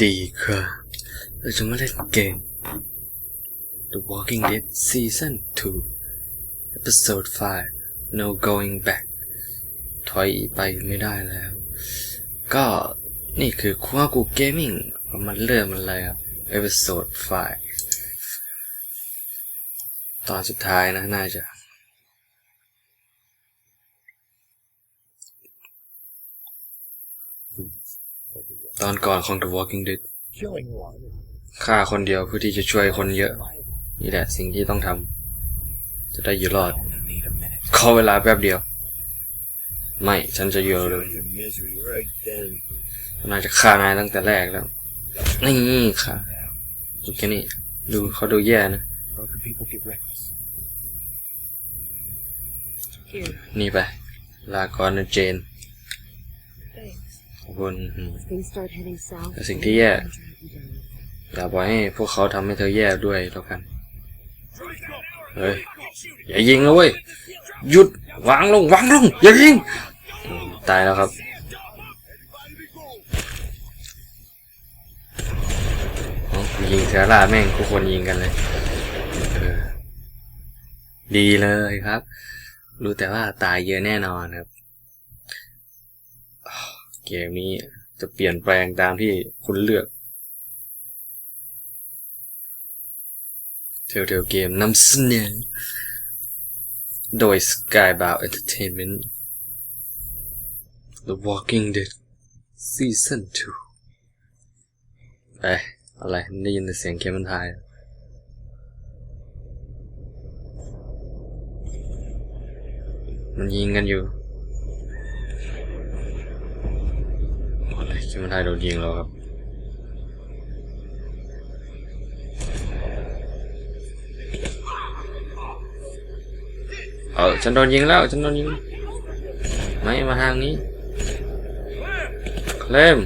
ดีครับเราจะมาเล่นเกม The Walking Dead Season 2 Episode 5 No Going Back ถอยไปไม่ได้แล้ว ก็นี่คือคัวกูเกมมิ่งมันเริ่มมันเลยครับ Episode 5 ตอนสุดท้ายนะน่าจะ ตอนก่อนของ The Walking Dead Killing one. ฆ่าคนเดียวเพื่อที่จะช่วยคนเยอะ นี่แหละสิ่งที่ต้องทำจะได้อยู่รอด Only need a minute. ขอเวลาแป๊บเดียว ไม่ ฉันจะอยู่เลย Your misery right then. นายจะฆ่านายตั้งแต่แรกแล้วนี่ค่ะดูแค่นี้ดูเขาดูแย่นะ How can people get reckless? Here, นี่ไป ลาก่อนนะเจน thanks. ขอบคุณอืม If things start heading south, Cái สิ่งที่แย่ I'm tracking down. อย่าปล่อยให้พวกเขาทำให้เธอแย่ด้วยแล้วกัน เฮ้ย อย่ายิงนะเว้ย หยุด วางลง วางลง อย่ายิงอืมตายแล้วครับอ๋อกูยิงเสือล่าแม่งทุกคนยิงกันเลยเออดีเลยครับ รู้แต่ว่าตายเยอะแน่นอนครับอ้าวเก มนี้จะเปลี่ยนแปลงตามที่คุณเลือกเทลเทลเกมนำเสนอโดย Skybound Entertainment The Walking Dead Season 2ไปอะไรได้ยินแต่เสียงเคมันทายมันยิงกันอยู่ อะไรเคมันทายโดนยิงแล้วครับเออฉันโดนยิงแล้วฉันโดนยิงไม่มาทางนี้เคลม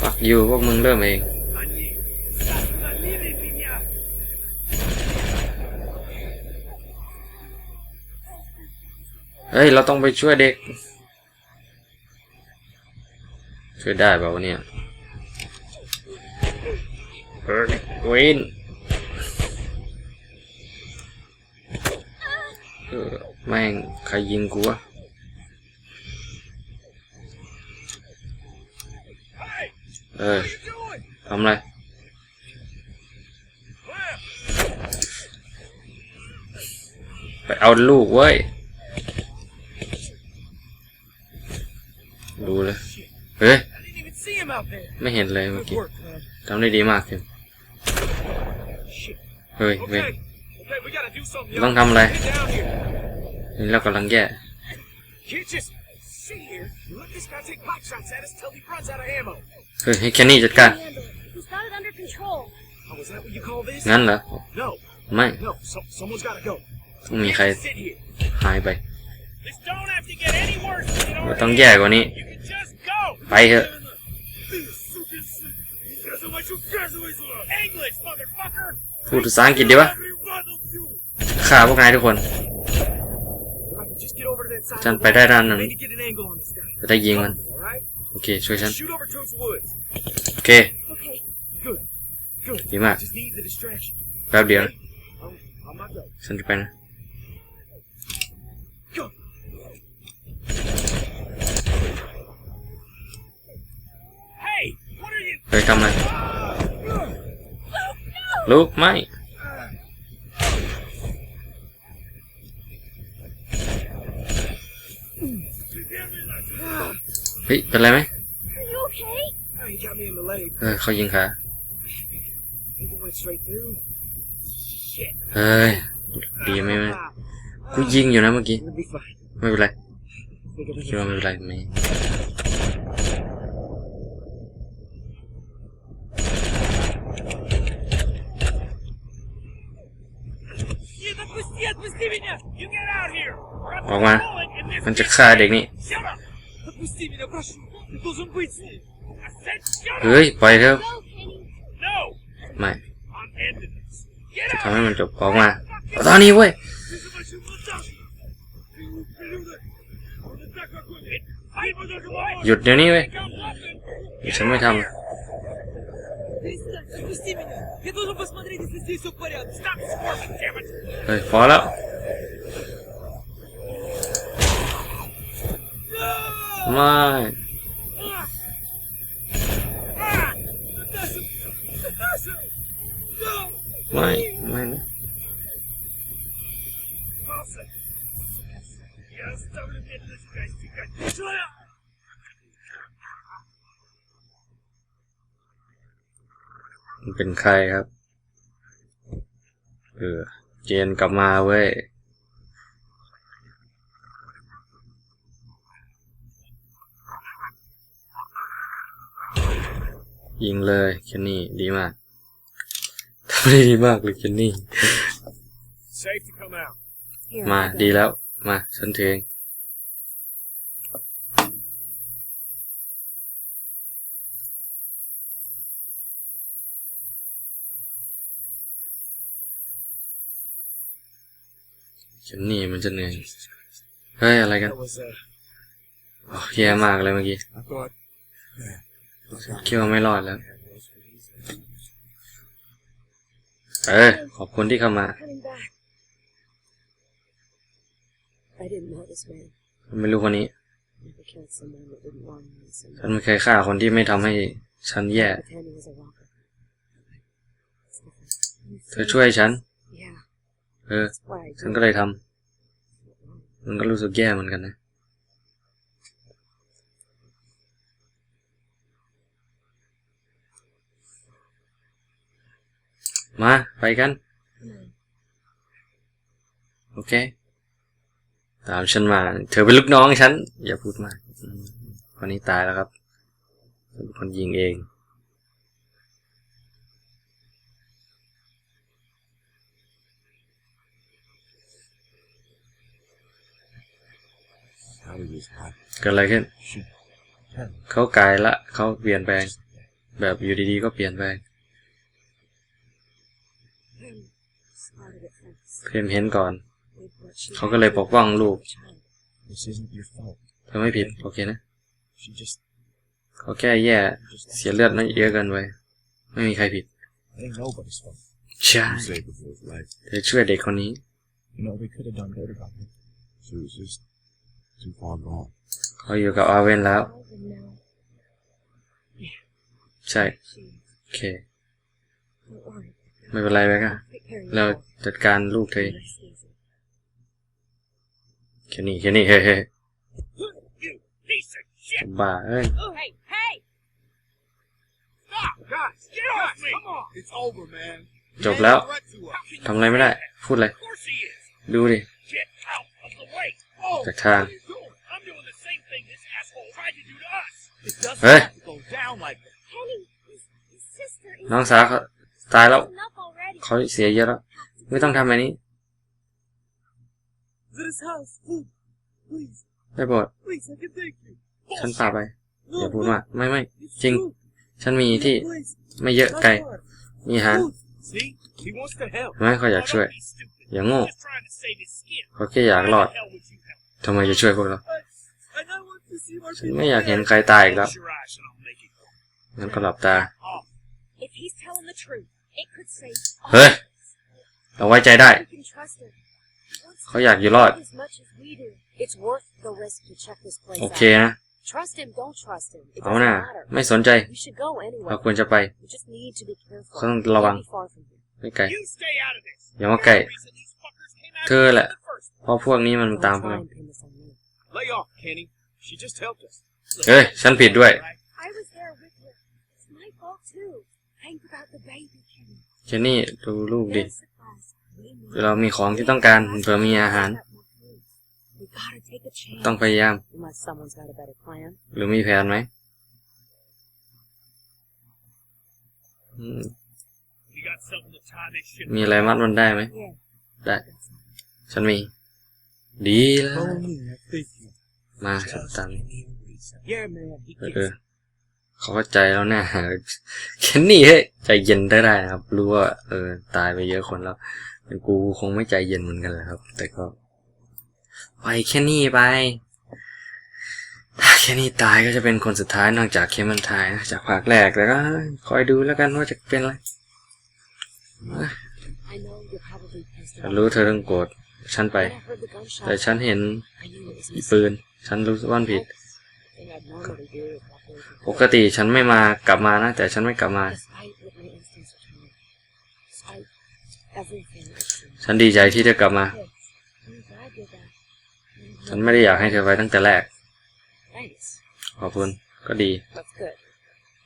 ปักอยู่พวกมึงเริ่มเอง เฮ้ย เราต้องไปช่วยเด็ก ช่วยได้เปล่าวะเนี่ยเฮ้ยวินแม่งใครยิงกูวะเออทำไรไปเอาลูกเว้ย ดูเลยเฮ้ย I didn't even see him out there. ไม่เห็นเลยเมื่อ Good กี้ work, man. ทำได้ดีมากคิม Shit. เฮ้ยเว้ย Okay. Okay, we gotta do something. ต้องทำอะไร Get down here. นี่เรากำลังแย่ Can't just sit here and let this guy take pot shots at us till he runs out of ammo. เฮ้ยให้แคนนี่จัดการ Handle it. He's got it under control. Oh, is that what you call this? งั้นเหรอ No, ไม่ no. So, someone's gotta go. ต้องมี You ใคร can't sit here. หายไป This don't have to get any worse than it มัน already ต้องแย่กว่านี้ You can just go. ไปเถอะ English, motherfucker. พูดภาษาอังกฤษดีวะฆ่าพวกนายทุกคน If I can just get over to that side ฉัน of the ไปได้ด้านนั้น maybe get an angle on this guy. จะได้ยิงมัน Alright? โอเค ช่วยฉัน Shoot over towards the woods. โอเค Okay. Good. Good. ดีมาก Just need the distraction. แป๊บเดียวนะ I'm, I'm not go. ฉันจะไปนะ Go. Hey, what are you? เฮ้ยทำอะไรลุกไม่เฮ้ยเป็นไรไหมเฮ้ยเขายิงขาเฮ้ยดีไหมแม่กูยิงอยู่นะเมื่อกี้ ไม่เป็นไรคิดว่าไม่เป็นไรไม่ ออกมา มันจะฆ่าเด็กนี่ เฮ้ย ปล่อยเถอะไม่จะทำให้มันจบออกมาตอนนี้เว้ยหยุดเดี๋ยวนี้เว้ยฉันไม่ทำ Я должен посмотреть, если здесь все в порядке. Stop squirming, damn it! Okay, fall out. Come on. Mãe, mãe, né? Nossa! Eu estou me vendo nesse castigo! Chora! มันเป็นใครครับ เออ เจนกลับมาเว้ย ยิงเลยเคนนี่ ดีมากทำได้ดีมากเลยเคนนี่ Safe to come out. มา ดีแล้ว มาฉันถือเอง ฉันมหนีบมันจะเหนื่อย เฮ้ย อะไรกัน โอ้แยมากเลยเมื่อกี้คิดว่าไม่รอดแล้ว เอ้ยขอบคุณที่เข้ามาไม่รู้คนนี้ ฉันไม่เคยฆ่าคนที่ไม่ทำให้ฉันแย่ เธอช่วยฉัน เออ that's why I ฉัน did ก็เลยทำ it. มันก็รู้สึกแย่เหมือนกันนะ มา ไปกัน โอเค ตามฉันมา เธอเป็นลูกน้องฉัน อย่าพูดมากอืมคนนี้ตายแล้วครับฉันเป็นคนยิงเอง How did this happen? เกิดอะไรขึ้น เขากลายละ เขาเปลี่ยนแปลง แบบอยู่ดีๆก็เปลี่ยนแปลง Him spotted it first. เพมเห็นก่อน With what she เขาก็เลยปกป้องลูก child. This isn't your fault. เธอไม่ผิด โอเคนะ She just. เขาแค่แย่เสียเลือดนั่นเยอะเกินไป ไม่มีใครผิด It ain't nobody's fault. ใช่ You saved the fool's life. เธอช่วยเด็กคนนี้ เขาอยู่กับออเวนแล้ว ใช่ โอเค ไม่เป็นไรไปกันอะเราจัดการลูกเธอแค่นี้แค่นี้เฮ้ยเฮ้บ้าเอ้ย จบแล้ว ทำอะไรไม่ได้ พูดเลย ดูดิจากทาง his sister is น้องสาวเขาตายแล้ว enough already. เขาเสียเยอะแล้ว ไม่ต้องทำแบบนี้ This house, food. Please, ได้โปรด please, I can thank you. ฉันพาไป No, อย่าพูด no, มากไม่ไม่ it's จริง true. ฉันมีที่ Please, ไม่เยอะ not ไกล far. มีอาหาร Food. See? He wants to help. ไม่เขาอยาก Oh, ช่วย don't be stupid. อย่างโง่ He's just trying to save his skin. เขาแค่อยากรอด Why the hell would you help? ทำไมจะช่วยพวกเรา I, I not want to see more ฉัน people ไม่อยากเห็น dead. ใครตายอีกแล้ว Close your eyes and I'll make it go. งั้นก็หลับตา Off. If he's telling the truth, it could save all เฮ้ย of us. เราไว้ใจได้ We can trust him. He wants เขาอยากอยู่รอด as much as we do. It's worth the risk to check this place โอ out. เคนะ Trust him, don't trust him. It เอา doesn't หน้า matter. ไม่สนใจ We should go anyway. เราควรจะไป We just need to be careful. ต้องระวัง Can't be far from here. ไม่ไกล You stay out of this. อย่ามาใกล้ You're the reason these fuckers came after เธอ us in แหละ the first เพราะพวกนี้มัน Don't ตามพวก try เรา and pin this on me. Lay off, Kenny. She just helped us. เฮ้ย ฉันผิดด้วย Right? I was there with her. It's my fault too. Think about the baby, Kenny. เจนนี่ดูลูกดิ There's supplies. We need เรามีของที่ต้องการเผื่อมีอาหาร We gotta take a chance. ต้องพยายาม Unless someone's got a better plan. หรือมีแผนไหมอืม We got something to tie this shit มีอะไรมัดมันได้ไหม Yeah. ได้ฉันมี ดีแล้ว Follow me. I think you. มาฉันตาม Yeah, man. He เออ gets เออเขาเข้าใจแล้วนะเคนนี่เฮ้ยใจเย็นได้ได้นะครับ รู้ว่า เออ ตายไปเยอะคนแล้วเป็นกูคงไม่ใจเย็นเหมือนกันแหละครับ แต่ก็ไปแค่นี้ไปถ้าแค่นี้ตายก็จะเป็นคนสุดท้ายนอกจากเคมันทายนะจากภาคแรกแล้วก็คอยดูแล้วกันว่าจะเป็นอะไร I know you're probably pissed ฉันรู้เธอต้องโกรธฉันไป When I heard the gunshot, แต่ฉันเห็น I knew it was อี missing. ปืน ฉันรู้ว่ามันผิด Thing I'd normally do is walk away from ปกติฉันไม่มากลับมานะ แต่ฉันไม่กลับมา Despite what my instincts were telling me. Despite everything I'd seen. ฉันดีใจที่เธอกลับมา Yes, I'm glad you're back. I'm ฉันไม่ได้อยากให้เธอไปตั้งแต่แรก Thanks. ขอบคุณ ก็ดี That's good.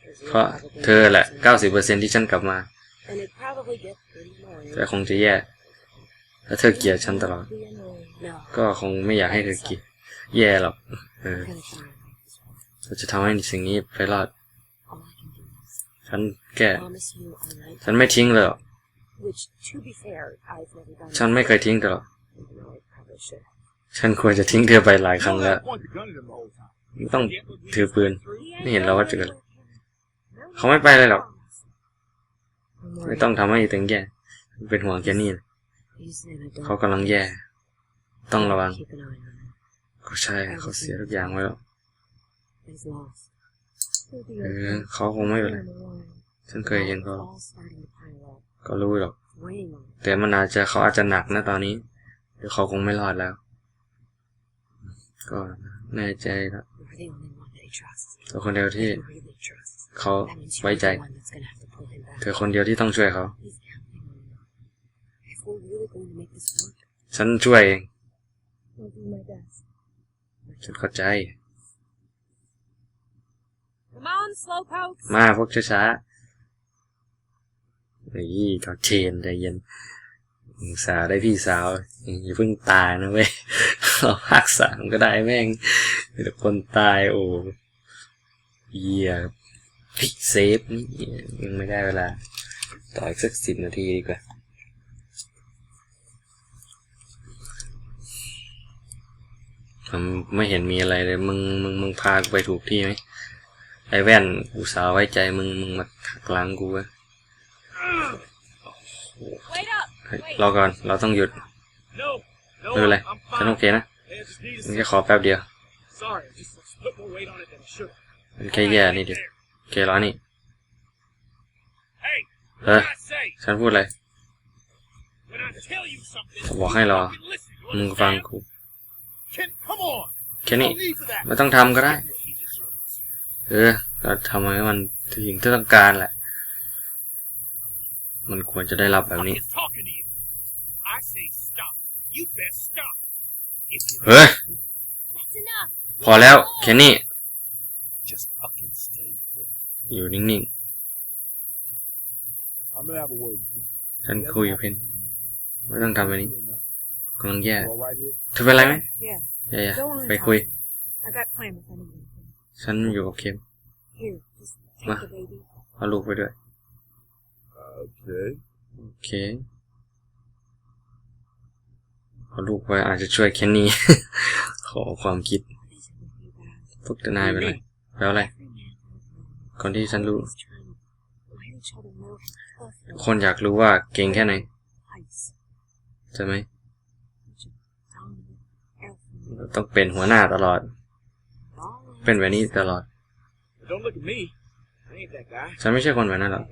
'Cause เพราะ you'd probably เธอแหละ miss me. 90%ที่ฉันกลับมา And it'd probably get pretty annoying. แต่คงจะแย่ถ้าเธอเกลียดฉันตลอด Be annoying. No. ก็คงไม่อยากให้เธอเกลียด แย่หรอกเออ I'm gonna try and make this work. เราจะทำให้สิ่งนี้ไปรอด All I can do is ฉันแก้ promise you I won't. ฉันไม่ทิ้งเลยหรอก Which, to be fair, I've never done. ฉันไม่เคยทิ้งเธอหรอก even though I probably should. ฉันควรจะทิ้งเธอไปหลายครั้ง You แล้ว don't point the gun at him the whole time. ไม่ต้อง Get what we ถือปืน just went through? ไม่เห็นเราว่าเจอเลย No, เขาไม่ไปเลยหรอก I'm ไม่ worried. ต้องทำให้ถึงแย่ เป็นห่วงแค่นี้นะ He's in a dark เขากำลังแย่ ต้องระวัง Keep an eye on him. ก็ใช่เขาเสียทุกอย่างไว้แล้ว He's lost. He'll be เอ okay. อเขาคงไม่เป็นไร In the morning. ฉันเคยเห็นเขา It's all starting to pile up, ก็รู้หรอก weighing on him. แต่มันอาจจะเขาอาจจะหนักนะตอนนี้เดี๋ยวเขาคงไม่รอดแล้ว ก็แน่ใจแล้ว You're the only one that he trusts. ตัวคนเดียวที่ That he really trusts. เขา That means ไว้ you're ใจ the one that's gonna have to pull him back. เธอคนเดียวที่ต้องช่วยเขา He's counting on you. If we're really going to make this work, ฉันช่วยเอง I'll do my best. ฉันเข้าใจ Come on, slowpokes. มาพวกช้าๆนี่ก็เชนใจเย็นอุตสาห์ได้พี่สาวอย่าเพิ่งตายนะเว้ยเราภาคสามก็ได้แม่งมีแต่คนตายโอ้เหี้ยพี่เซฟนี่ยังไม่ได้เวลา ต่ออีกสักสิบนาทีดีกว่า ผม ไม่เห็นมีอะไรเลย มึง มึง มึงพากูไปถูกที่ไหม ไอ้แว่นกูสาวไว้ใจมึง มึงมาถักหลังกูเว้ย Wait up. เฮ้ยรอก่อน เราต้องหยุด No, no, ไม่เป็นไร I'm ฉัน fine. โอเคนะ Hey, I just need มึง a แค่ second. ขอแป๊บเดียว Sorry, I just put more weight on it than I should. มันแค่แย่นิดเดียวโอเครอนี่ Hey, Huh? what did I say? ฉันพูดอะไร When I tell you something, ผมบอกให้รอ fucking listen. You มึงฟัง understand? กู Ken, come on. แค่นี้ No need for that. ไม่ต้องทำก็ได้ He deserves. เออเราทำให้มันถึงที่ต้องการแหละ มันควรจะได้รับแบบนี้ Fucking talking to you. I say stop. You best stop. If you เฮ้ย That's enough. พอแล้วแค่นี้ just fucking stay put. อยู่นิ่ง I'm gonna have a word with you. ๆฉันคุยกับเพนไม่ต้องทำแบบนี้กำลังแย่ all right here? เธอเป็นไรไหม Yeah. แย่ Go on and ๆไป talk คุย to him. I got Clem if I need anything. ฉันอยู่กับเคม Here, just take Ma. the baby. เอาลูกไปด้วย Okay. โอเค เอาลูกไปอาจจะช่วยแค่นี้ ขอความคิด What is it with you guys? พวกทนายเป็นไรแล้วอะไร Every man I know คนที่ฉันรู้ is trying to let each other know how tough they คนอยากรู้ว่าเก่งแค่ไหน are. Ice. ใช่ไหม ต้องเป็นหัวหน้าตลอด All เป็นแบบนี้ตลอด Don't look at me. I ain't that guy. ฉันไม่ใช่คนแบบนั้นหรอก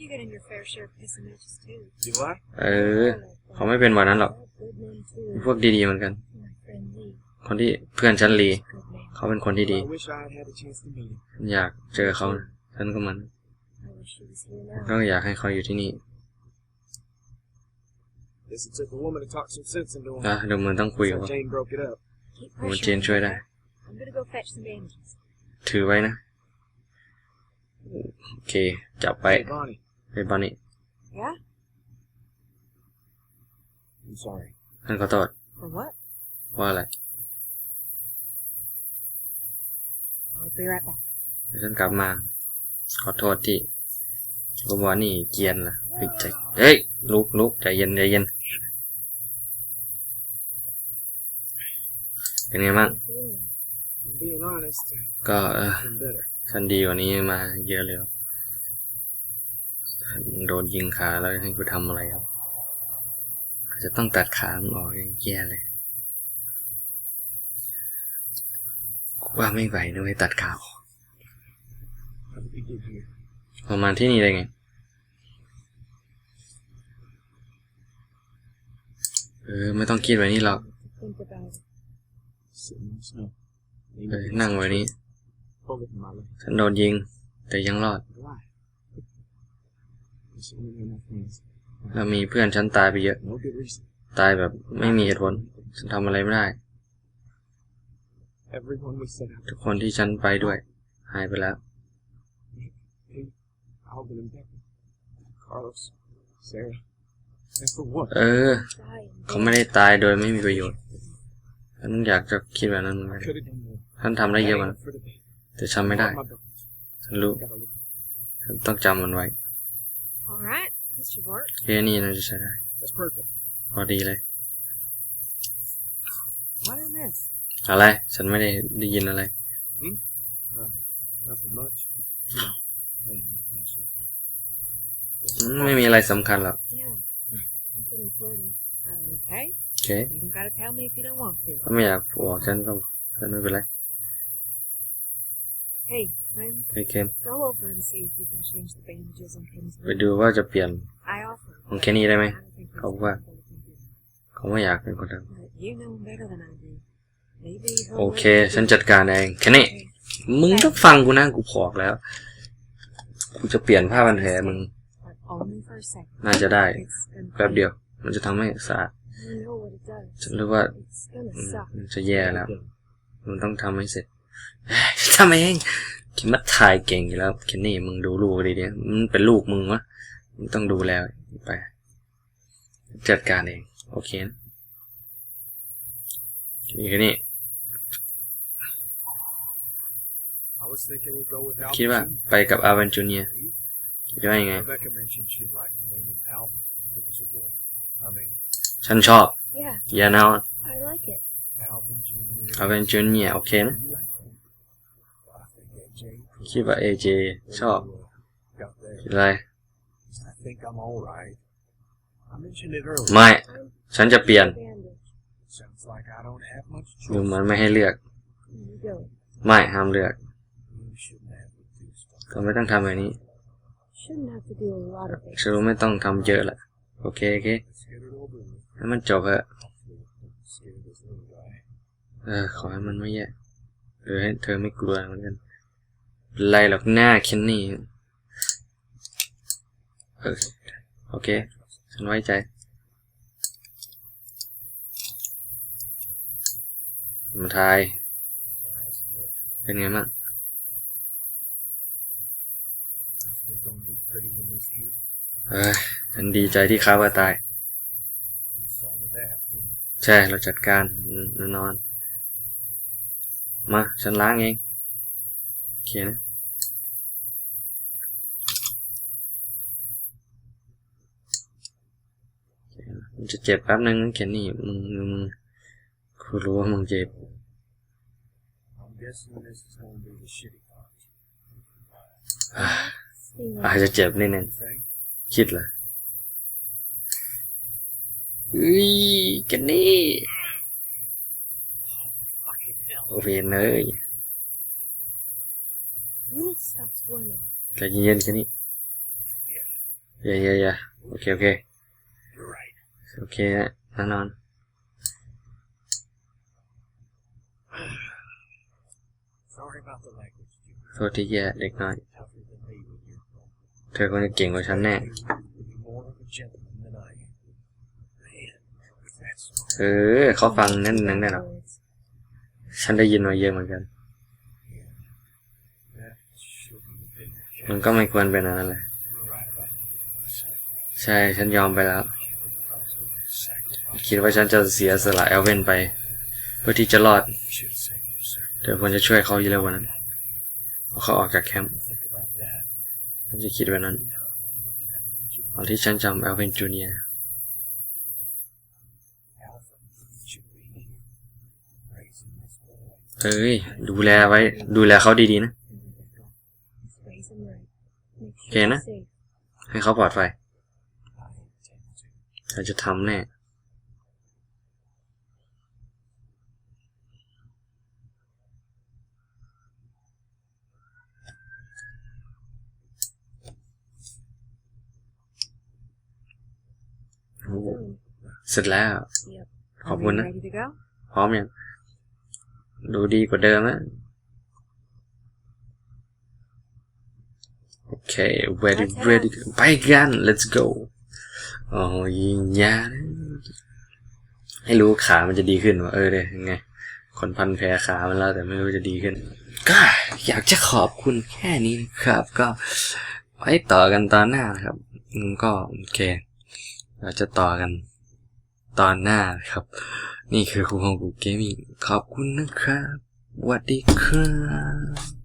You get in your fair share of pissing matches too. You what? เออ เขาไม่เป็นแบบนั้นหรอก good men too. พวกดีๆเหมือนกัน My friend Lee, คนที่เพื่อนฉันลี good man. เขาเป็นคนที่ดี I wish I had had a chance to meet him. ฉันอยากเจอเขานะฉันก็มัน I wish he was here ก็ now. อยากให้เขาอยู่ที่นี่ Guess it took a woman to talk some sense into him. อะเดี๋ยวมึงต้องคุยกับ So เขา Jane broke it up. Keep โอ้เจ pressuring นช่วยได้ I'm gonna go fetch some bandages. ถือไว้นะ โอเค จับไป Hey, Bonnie. ไปบอนนี่ Yeah? I'm sorry. ฉันขอโทษ For what? ว่าอะไร I'll be right back. เดี๋ยวฉันกลับมา ขอโทษที่ก็บอกว่านี่เกรียนล่ะ เฮ้ยใจเฮ้ยลุกลุกใจเย็นใจเย็นเป็นไงบ้างก็ฉันดีกว่านี้มาเยอะเลยโดนยิงขาแล้วให้กูทำอะไรครับอาจจะต้องตัดขามึงออกแย่เลยว่าไม่ไหวนะไม่ตัดขาว How did we get here? ประมาณที่นี่ได้ไง เออ ไม่ต้องคิดแบบนี้หรอกเออนั่งแบบนี้ฉันโดนยิง แต่ยังรอดเรามีเพื่อนฉันตายไปเยอะ ตายแบบไม่มีเหตุผล ฉันทำอะไรไม่ได้ ทุกคนที่ฉันไปด้วย หายไปแล้ว Alvin. เออ Die in เขาไม่ได้ตายโดยไม่มีประโยชน์ฉันอยากจะคิดแบบนั้นเหมือนกัน Could have done more. ฉันทำได้เยอะกว่านั้น For the baby. แต่ฉันไม่ได้ My brothers. ฉันรู้ Gotta look. ฉันต้องจำมันไว้ All right, this should work. แค่นี้น่าจะใช้ได้ That's perfect. พอดีเลย What a mess. อะไร ฉันไม่ได้ได้ยินอะไร Uh, nothing much. You know, planning, actually. อืมไม่มีอะไรสำคัญหรอก Yeah, nothing important. Okay, โอเค you don't gotta tell me if you don't want to. ถ้าไม่อยากบอกฉันก็ฉันไม่เป็นไร Hey, Clem, โอเคเคน go over and see if you can change the bandages on Ken's ไป wound. ดูว่าจะเปลี่ยน I offer. ของแค่นี้ได้ไหม I don't think he's Không qua. capable of thinking. เขาไม่อยากเป็นคนท But you know him better than I do. Maybe ำ he'll โอ let เค you ฉัน do จัดการเองแค่นี้ Okay. มึงต้องฟังกูนะกูพอกแล้ว กูจะเปลี่ยนผ้าพันแผลมึง But only for a second. น่าจะได้ It's gonna แป๊บเดียว มันจะทำให้สะอาด You know what it does. ฉันรู้ว่า It's gonna อืม suck. มันจะแย่แล้ว มันต้องทำให้เสร็จฉันทำเองคิดมาถ่ายเก่งอยู่แล้วเคนนี่มึงดูลูกดีเนี่ยมันเป็นลูกมึงวะมึงต้องดูแลไป จัดการเอง โอเคนะนี่แค่นี้ I was thinking we'd go with คิด Alvin. ว่า Jr. ไปกับอาวันจูเนียคิดว่ายังไง Rebecca mentioned she'd like to name him Alvin if it was a boy. I mean, ฉันชอบ Yeah, อย่าแนว I like it. Alvin Jr. อาวันจูเนียโอเคนะ You like him? I think AJ คิดว่าเอเจชอบ got there. คิดอะไร I think I'm all right. I mentioned it earlier. ไม่ฉันจะเปลี่ยน Bandage. Sounds like I don't have much ดู choice. มันไม่ให้เลือก You do it. ไม่ห้ามเลือก You shouldn't have to do stuff. ก็ไม่ต้องทำแบบนี้ Shouldn't have to do a lot of things. ฉันรู้ไม่ต้องทำเยอะแหละ โอเค โอเคให้มันจบอะเออ ขอให้มันไม่แย่หรือให้เธอไม่กลัวเหมือนกันไรหรอกหน้าเคนนี่เออโอเค ฉันไว้ใจ มาทาย เป็นไงบ้างเฮ้ ฉันดีใจที่เขาว่าตาย We saw to that, didn't we? ใช่ เราจัดการอืมแน่นอน มา ฉันล้างเองโอเคนะมันจะเจ็บแป๊บนึงนะเคนนี่ มึงมึงกูรู้ว่ามึงเจ็บ I'm guessing this is gonna be the shitty part. Sting อาจจะเจ็บนิดนึง You think? คิดเหรอ อุ้ยกันนี่เวียนเลยใจเย็นๆกันนี่เย่เย่เย่โอเค โอเค โอเคฮะน่นอนโทษที่แย่เล็กน้อย เธอคนจะเก่งกว่าฉันแน่ You'd be more of a gentleman than I am. Man, that's เออเขาฟังนั่นนั่นแน่หรอฉันได้ยินมาเยอะเหมือนกัน มันก็ไม่ควรเป็นอะไรเลยใช่ฉันยอมไปแล้ว คิดว่าฉันจะเสียสละเอลเวนไป เพื่อที่จะรอด You should have saved him, sir. เธอควรจะช่วยเขาเร็วกว่านั้นเพราะเขาออกจากแคมป์ฉันจะคิดแบบนั้นตอนที่ฉันจำเอลเวนจูเนีย Alpha เอ้ย ดูแลไว้ ดูแลเขาดีๆนะโอเคนะ ให้เขาปลอดไฟเราจะทำแน่เสร็จแล้ว ขอบคุณนะ พร้อมยัง ดูดีกว่าเดิมนะโอเค ready Let's head ready ไปกัน let's go โอ้ยิงยานะให้รู้ขามันจะดีขึ้นวะเออเด้ยังไง คนพันแผลขามันแล้วแต่ไม่รู้จะดีขึ้น ก็อยากจะขอบคุณแค่นี้นะครับ ก็ไว้ต่อกันตอนหน้านะครับอืมก็โอเค เราจะต่อกัน ตอนหน้าครับ นี่คือครูของกูเกมมิ่งขอบคุณนะครับสวัสดีครับ